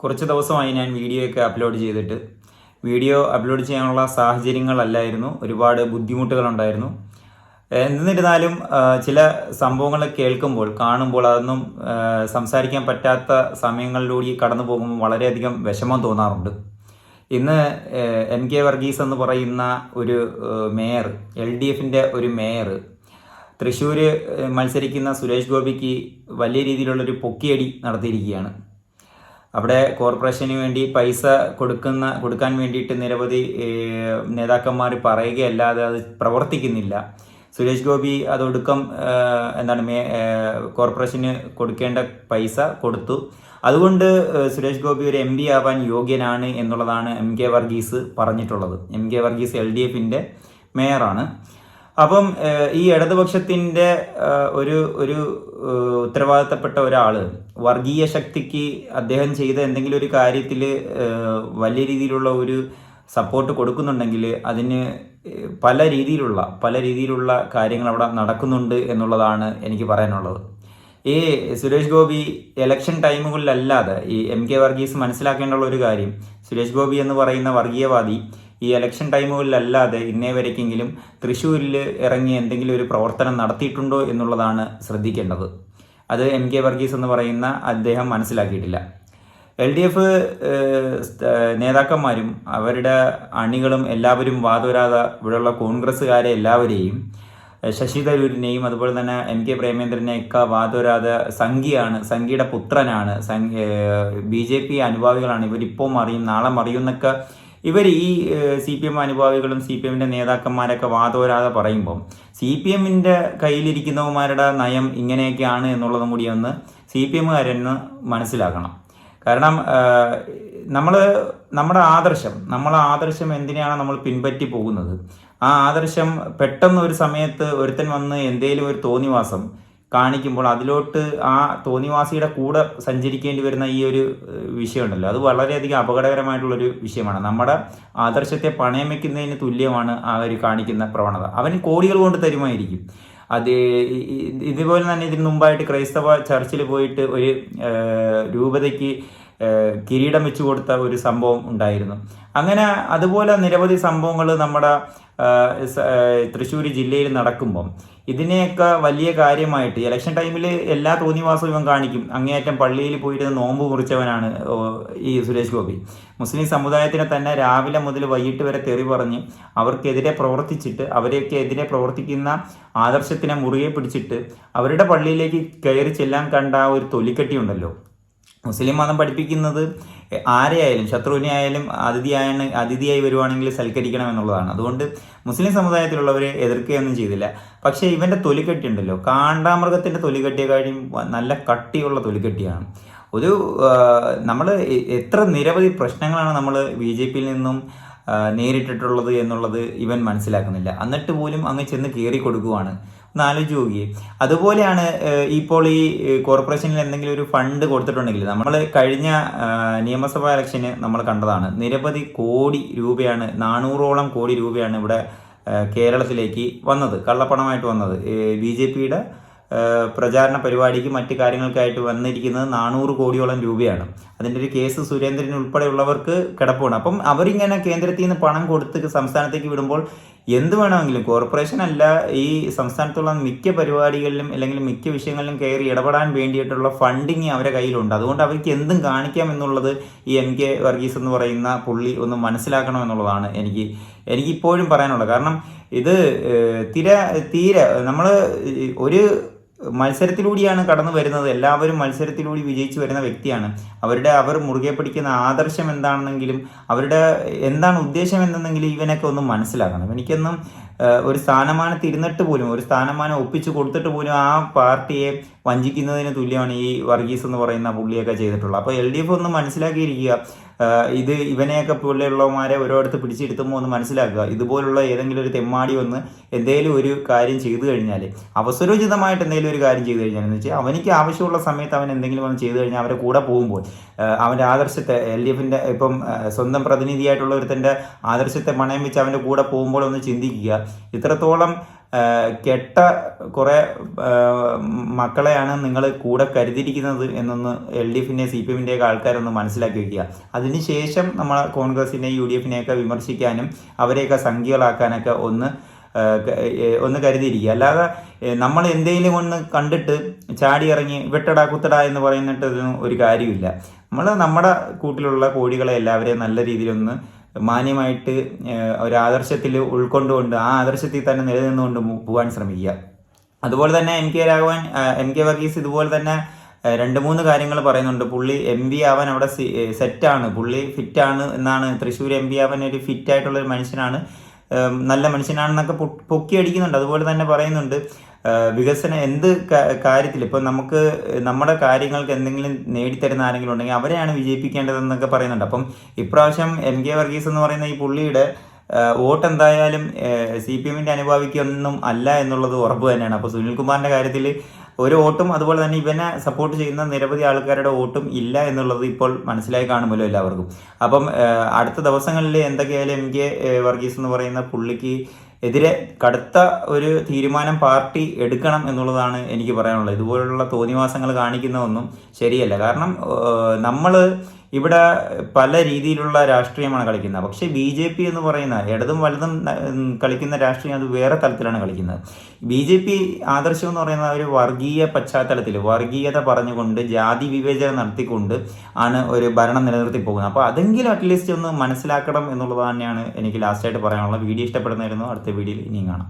കുറച്ച് ദിവസമായി ഞാൻ വീഡിയോ ഒക്കെ അപ്ലോഡ് ചെയ്തിട്ട്. വീഡിയോ അപ്ലോഡ് ചെയ്യാനുള്ള സാഹചര്യങ്ങളല്ലായിരുന്നു. ഒരുപാട് ബുദ്ധിമുട്ടുകളുണ്ടായിരുന്നു. എന്നിരുന്നാലും ചില സംഭവങ്ങൾ കേൾക്കുമ്പോൾ കാണുമ്പോൾ അതൊന്നും സംസാരിക്കാൻ പറ്റാത്ത സമയങ്ങളിലൂടെ കടന്നു പോകുമ്പോൾ വളരെയധികം വിഷമം തോന്നാറുണ്ട്. ഇന്ന് എൻ കെ വർഗീസ് എന്ന് പറയുന്ന ഒരു മേയർ എൽ ഡി എഫിന്റെ ഒരു മേയർ തൃശ്ശൂർ മത്സരിക്കുന്ന സുരേഷ് ഗോപിക്ക് വലിയ രീതിയിലുള്ളൊരു പൊക്കിയടി നടത്തിയിരിക്കുകയാണ്. അവിടെ കോർപ്പറേഷന് വേണ്ടി പൈസ കൊടുക്കുന്ന കൊടുക്കാൻ വേണ്ടിയിട്ട് നിരവധി നേതാക്കന്മാർ പറയുകയല്ലാതെ അത് പ്രവർത്തിക്കുന്നില്ല. സുരേഷ് ഗോപി അതൊടുക്കം എന്താണ് മേ കോർപ്പറേഷന് കൊടുക്കേണ്ട പൈസ കൊടുത്തു. അതുകൊണ്ട് സുരേഷ് ഗോപി ഒരു എം പി ആവാൻ യോഗ്യനാണ് എന്നുള്ളതാണ് എം കെ വർഗീസ് പറഞ്ഞിട്ടുള്ളത്. M K Varghese L D എഫിന്റെ മേയറാണ്. അപ്പം ഈ ഇടതുപക്ഷത്തിന്റെ ഒരു ഒരു ഉത്തരവാദിത്തപ്പെട്ട ഒരാൾ വർഗീയ ശക്തിക്ക് അദ്ദേഹം ചെയ്ത എന്തെങ്കിലും ഒരു കാര്യത്തിൽ വലിയ രീതിയിലുള്ള ഒരു സപ്പോർട്ട് കൊടുക്കുന്നുണ്ടെങ്കിൽ അതിന് പല രീതിയിലുള്ള പല രീതിയിലുള്ള കാര്യങ്ങൾ അവിടെ നടക്കുന്നുണ്ട് എന്നുള്ളതാണ് എനിക്ക് പറയാനുള്ളത്. ഈ സുരേഷ് ഗോപി ഇലക്ഷൻ ടൈമുകളിലല്ലാതെ ഈ എം കെ വർഗീസ് മനസ്സിലാക്കേണ്ട ഒരു കാര്യം സുരേഷ് ഗോപി എന്ന് പറയുന്ന വർഗീയവാദി ഈ ഇലക്ഷൻ ടൈമുകളിലല്ലാതെ ഇന്നേ വരയ്ക്കെങ്കിലും തൃശ്ശൂരിൽ ഇറങ്ങി എന്തെങ്കിലും ഒരു പ്രവർത്തനം നടത്തിയിട്ടുണ്ടോ എന്നുള്ളതാണ് ശ്രദ്ധിക്കേണ്ടത്. അത് എം കെ വർഗീസ് എന്ന് പറയുന്ന അദ്ദേഹം മനസ്സിലാക്കിയിട്ടില്ല. എൽ ഡി എഫ് നേതാക്കന്മാരും അവരുടെ അണികളും എല്ലാവരും വാദോരാത ഇവിടെയുള്ള കോൺഗ്രസ്സുകാരെ എല്ലാവരെയും ശശി തരൂരിനെയും അതുപോലെ തന്നെ എം കെ പ്രേമേന്ദ്രനെയൊക്കെ വാദോരാത സംഖിയാണ് സംഖിയുടെ പുത്രനാണ് ബി ജെ പി അനുഭാവികളാണ്. ഇവരിപ്പോൾ മറിയും നാളെ മറിയും എന്നൊക്കെ ഇവർ ഈ സി പി എം അനുഭാവികളും സി പി എമ്മിന്റെ നേതാക്കന്മാരൊക്കെ വാദോരാതെ പറയുമ്പം സി പി എമ്മിന്റെ കയ്യിലിരിക്കുന്നവന്മാരുടെ നയം ഇങ്ങനെയൊക്കെയാണ് എന്നുള്ളതും കൂടി ഒന്ന് സി പി എമ്മുകാരെന്ന് മനസ്സിലാക്കണം. കാരണം നമ്മൾ നമ്മുടെ ആദർശം നമ്മളെ ആദർശം എന്തിനാണ് നമ്മൾ പിൻപറ്റി പോകുന്നത്? ആ ആദർശം പെട്ടെന്ന് ഒരു സമയത്ത് ഒരുത്തൻ വന്ന് എന്തേലും ഒരു തോന്നിവാസം കാണിക്കുമ്പോൾ അതിലോട്ട് ആ തോന്നിവാസിയുടെ കൂടെ സഞ്ചരിക്കേണ്ടി വരുന്ന ഈ ഒരു വിഷയമുണ്ടല്ലോ. അത് വളരെയധികം അപകടകരമായിട്ടുള്ളൊരു വിഷയമാണ്. നമ്മുടെ ആദർശത്തെ പണയം വയ്ക്കുന്നതിന് തുല്യമാണ് ആ ഒരു കാണിക്കുന്ന പ്രവണത. അവൻ കോടികൾ കൊണ്ട് തരുമായിരിക്കും. അത് ഇതുപോലെ തന്നെ ഇതിന് മുമ്പായിട്ട് ക്രൈസ്തവ ചർച്ചിൽ പോയിട്ട് ഒരു രൂപതയ്ക്ക് കിരീടം വെച്ചു കൊടുത്ത ഒരു സംഭവം ഉണ്ടായിരുന്നു. അങ്ങനെ അതുപോലെ നിരവധി സംഭവങ്ങൾ നമ്മുടെ തൃശ്ശൂർ ജില്ലയിൽ നടക്കുമ്പം ഇതിനെയൊക്കെ വലിയ കാര്യമായിട്ട് ഇലക്ഷൻ ടൈമിൽ എല്ലാ തോന്നിവാസവും ഇവൻ കാണിക്കും. അങ്ങേയറ്റം പള്ളിയിൽ പോയിരുന്ന നോമ്പ് മുറിച്ചവനാണ് ഓ, ഈ സുരേഷ് ഗോപി. മുസ്ലിം സമുദായത്തിനെ തന്നെ രാവിലെ മുതൽ വൈകിട്ട് വരെ തെറി പറഞ്ഞ് അവർക്കെതിരെ പ്രവർത്തിച്ചിട്ട് അവരെയൊക്കെ എതിരെ പ്രവർത്തിക്കുന്ന ആദർശത്തിനെ മുറുകെ പിടിച്ചിട്ട് അവരുടെ പള്ളിയിലേക്ക് കയറി ചെല്ലാൻ കണ്ട ഒരു തൊലിക്കട്ടി ഉണ്ടല്ലോ. മുസ്ലിം മതം പഠിപ്പിക്കുന്നത് ആരെയായാലും ശത്രുവിനെ ആയാലും അതിഥിയായ അതിഥിയായി വരുവാണെങ്കിൽ സൽക്കരിക്കണം എന്നുള്ളതാണ് അതുകൊണ്ട് മുസ്ലിം സമുദായത്തിലുള്ളവരെ എതിർക്കുകയൊന്നും ചെയ്തില്ല. പക്ഷേ ഇവന്റെ തൊലിക്കെട്ടി ഉണ്ടല്ലോ. കാണ്ടാമൃഗത്തിന്റെ തൊലിക്കെട്ടിയെക്കാളും നല്ല കട്ടിയുള്ള തൊലിക്കെട്ടിയാണ് ഒരു നമ്മൾ എത്ര നിരവധി പ്രശ്നങ്ങളാണ് നമ്മൾ ബി ജെ പിയിൽ നിന്നും നേരിട്ടിട്ടുള്ളത് എന്നുള്ളത് ഇവൻ മനസ്സിലാക്കുന്നില്ല. എന്നിട്ട് പോലും അങ്ങ് ചെന്ന് കയറി കൊടുക്കുവാണ് ആലോചിച്ച് നോക്കിയേ അതുപോലെയാണ് ഇപ്പോൾ ഈ കോർപ്പറേഷനിൽ എന്തെങ്കിലും ഒരു ഫണ്ട് കൊടുത്തിട്ടുണ്ടെങ്കിൽ നമ്മൾ കഴിഞ്ഞ നിയമസഭാ ഇലക്ഷന് നമ്മൾ കണ്ടതാണ്. നിരവധി കോടി രൂപയാണ് നാനൂറോളം കോടി രൂപയാണ് ഇവിടെ കേരളത്തിലേക്ക് വന്നത് കള്ളപ്പണമായിട്ട് വന്നത്. ബി ജെ പിയുടെ പ്രചാരണ പരിപാടിക്ക് മറ്റ് കാര്യങ്ങൾക്കായിട്ട് വന്നിരിക്കുന്നത് നാനൂറ് കോടിയോളം രൂപയാണ്. അതിന്റെ ഒരു കേസ് സുരേന്ദ്രൻ ഉൾപ്പെടെയുള്ളവർക്ക് കിടപ്പുണ്ട്. അപ്പം അവരിങ്ങനെ കേന്ദ്രത്തിൽ നിന്ന് പണം കൊടുത്ത് സംസ്ഥാനത്തേക്ക് വിടുമ്പോൾ എന്ത് വേണമെങ്കിലും കോർപ്പറേഷൻ അല്ല ഈ സംസ്ഥാനത്തുള്ള മിക്ക പരിപാടികളിലും അല്ലെങ്കിൽ മിക്ക വിഷയങ്ങളിലും കയറി ഇടപെടാൻ വേണ്ടിയിട്ടുള്ള ഫണ്ടിങ് അവരുടെ കയ്യിലുണ്ട്. അതുകൊണ്ട് അവർക്ക് എന്തും കാണിക്കാം എന്നുള്ളത് ഈ എം കെ വർഗീസ് എന്ന് പറയുന്ന പുള്ളി ഒന്ന് മനസ്സിലാക്കണം എന്നുള്ളതാണ് എനിക്ക് എനിക്കിപ്പോഴും പറയാനുള്ളത്. കാരണം ഇത് തീരെ തീരെ നമ്മൾ ഒരു മത്സരത്തിലൂടെയാണ് കടന്നു വരുന്നത്. എല്ലാവരും മത്സരത്തിലൂടെ വിജയിച്ചു വരുന്ന വ്യക്തിയാണ്. അവരുടെ അവർ മുറുകെ പിടിക്കുന്ന ആദർശം എന്താണെന്നെങ്കിലും അവരുടെ എന്താണ് ഉദ്ദേശം എന്തെന്നെങ്കിലും ഇവനൊക്കെ ഒന്ന് മനസ്സിലാക്കണം. എനിക്കൊന്നും ഒരു സ്ഥാനമാനത്ത് ഇരുന്നിട്ട് പോലും ഒരു സ്ഥാനമാനം ഒപ്പിച്ചു കൊടുത്തിട്ട് പോലും ആ പാർട്ടിയെ വഞ്ചിക്കുന്നതിന് തുല്യമാണ് ഈ വർഗീസ് എന്ന് പറയുന്ന പുള്ളിയൊക്കെ ചെയ്തിട്ടുള്ളത്. അപ്പോൾ എൽ ഡി എഫ് ഒന്ന് മനസ്സിലാക്കിയിരിക്കുക. ഇത് ഇവനെയൊക്കെ പോലെയുള്ളവന്മാരെ ഒരിടത്ത് പിടിച്ചെടുത്തുമ്പോൾ ഒന്ന് മനസ്സിലാക്കുക. ഇതുപോലുള്ള ഏതെങ്കിലും ഒരു തെമ്മാടി വന്ന് എന്തെങ്കിലും ഒരു കാര്യം ചെയ്തു കഴിഞ്ഞാൽ അവസരോചിതമായിട്ട് എന്തെങ്കിലും ഒരു കാര്യം ചെയ്തു കഴിഞ്ഞാൽ എന്ന് വെച്ചാൽ അവനിക്ക് ആവശ്യമുള്ള സമയത്ത് അവൻ എന്തെങ്കിലും ഒന്ന് ചെയ്തു കഴിഞ്ഞാൽ അവരെ കൂടെ പോകുമ്പോൾ അവന്റെ ആദർശത്തെ എൽ ഡി എഫിന്റെ ഇപ്പം സ്വന്തം പ്രതിനിധിയായിട്ടുള്ള ഒരുത്തന്റെ ആദർശത്തെ പണയം വെച്ച് അവന്റെ കൂടെ പോകുമ്പോൾ ഒന്ന് ചിന്തിക്കുക. ഇത്രത്തോളം കെട്ട കുറേ മക്കളെയാണ് നിങ്ങൾ കൂടെ കരുതിയിരിക്കുന്നത് എന്നൊന്ന് എൽ ഡി എഫിന്റെ സി പി എമ്മിന്റെയൊക്കെ ആൾക്കാരൊന്ന് മനസ്സിലാക്കി വയ്ക്കുക അതിനുശേഷം നമ്മൾ കോൺഗ്രസിനെ യു ഡി എഫിനെയൊക്കെ വിമർശിക്കാനും അവരെയൊക്കെ സംഖ്യകളാക്കാനൊക്കെ ഒന്ന് ഒന്ന് കരുതിയിരിക്കുക. അല്ലാതെ നമ്മൾ എന്തെങ്കിലും ഒന്ന് കണ്ടിട്ട് ചാടി ഇറങ്ങി വെട്ടടാ കുത്തടാ എന്ന് പറയുന്നിട്ടൊന്നും ഒരു കാര്യമില്ല. നമ്മൾ നമ്മുടെ കൂട്ടിലുള്ള കോഴികളെ എല്ലാവരെയും നല്ല രീതിയിലൊന്ന് മാന്യമായിട്ട് ഒരു ആദർശത്തിൽ ഉൾക്കൊണ്ടുകൊണ്ട് ആ ആദർശത്തിൽ തന്നെ നിലനിന്നുകൊണ്ട് പോകാൻ ശ്രമിക്കുക. അതുപോലെ തന്നെ M K Raghavan M K Varghese ഇതുപോലെ തന്നെ രണ്ട് മൂന്ന് കാര്യങ്ങൾ പറയുന്നുണ്ട്. പുള്ളി എം പി ആവാൻ അവിടെ സെറ്റാണ്. പുള്ളി ഫിറ്റാണ് എന്നാണ്. തൃശ്ശൂർ എം പി ആവാൻ ഒരു ഫിറ്റ് ആയിട്ടുള്ള ഒരു മനുഷ്യനാണ് നല്ല മനുഷ്യനാണെന്നൊക്കെ പൊക്കി അടിക്കുന്നുണ്ട് അതുപോലെ തന്നെ പറയുന്നുണ്ട്. വികസനം എന്ത് കാര്യത്തിൽ ഇപ്പം നമുക്ക് നമ്മുടെ കാര്യങ്ങൾക്ക് എന്തെങ്കിലും നേടിത്തരുന്ന ആരെങ്കിലും ഉണ്ടെങ്കിൽ അവരെയാണ് വിജയിപ്പിക്കേണ്ടതെന്നൊക്കെ പറയുന്നുണ്ട്. അപ്പം ഇപ്രാവശ്യം എം കെ വർഗീസ് എന്ന് പറയുന്ന ഈ പുള്ളിയുടെ വോട്ട് എന്തായാലും സി പി എമ്മിന്റെ അനുഭാവിക്കൊന്നും അല്ല എന്നുള്ളത് ഉറപ്പ് തന്നെയാണ്. അപ്പോൾ സുനിൽകുമാറിന്റെ കാര്യത്തിൽ ഒരു വോട്ടും അതുപോലെ തന്നെ ഇവനെ സപ്പോർട്ട് ചെയ്യുന്ന നിരവധി ആൾക്കാരുടെ വോട്ടും ഇല്ല എന്നുള്ളത് ഇപ്പോൾ മനസ്സിലായി കാണുമല്ലോ എല്ലാവർക്കും. അപ്പം അടുത്ത ദിവസങ്ങളിൽ എന്തൊക്കെയായാലും എം കെ വർഗീസ് എന്ന് പറയുന്ന പുള്ളിക്ക് എതിരെ കടുത്ത ഒരു തീരുമാനം പാർട്ടി എടുക്കണം എന്നുള്ളതാണ് എനിക്ക് പറയാനുള്ളത്. ഇതുപോലുള്ള തോന്നിവാസങ്ങൾ കാണിക്കുന്ന ഒന്നും ശരിയല്ല. കാരണം നമ്മൾ ഇവിടെ പല രീതിയിലുള്ള രാഷ്ട്രീയമാണ് കളിക്കുന്നത്. പക്ഷേ ബി ജെ പി എന്ന് പറയുന്ന ഇടതും വലതും കളിക്കുന്ന രാഷ്ട്രീയം അത് വേറെ തലത്തിലാണ് കളിക്കുന്നത്. ബി ജെ പി ആദർശം എന്ന് പറയുന്ന ഒരു വർഗീയ പശ്ചാത്തലത്തിൽ വർഗീയത പറഞ്ഞുകൊണ്ട് ജാതി വിവേചനം നടത്തിക്കൊണ്ട് ആണ് ഒരു ഭരണം നിലനിർത്തി പോകുന്നത്. അപ്പോൾ അതെങ്കിലും അറ്റ്ലീസ്റ്റ് ഒന്ന് മനസ്സിലാക്കണം എന്നുള്ളത് തന്നെയാണ് എനിക്ക് ലാസ്റ്റായിട്ട് പറയാനുള്ളത്. വീഡിയോ ഇഷ്ടപ്പെടുന്നതായിരുന്നു അടുത്ത വീഡിയോയിൽ ഇനിയും കാണാം.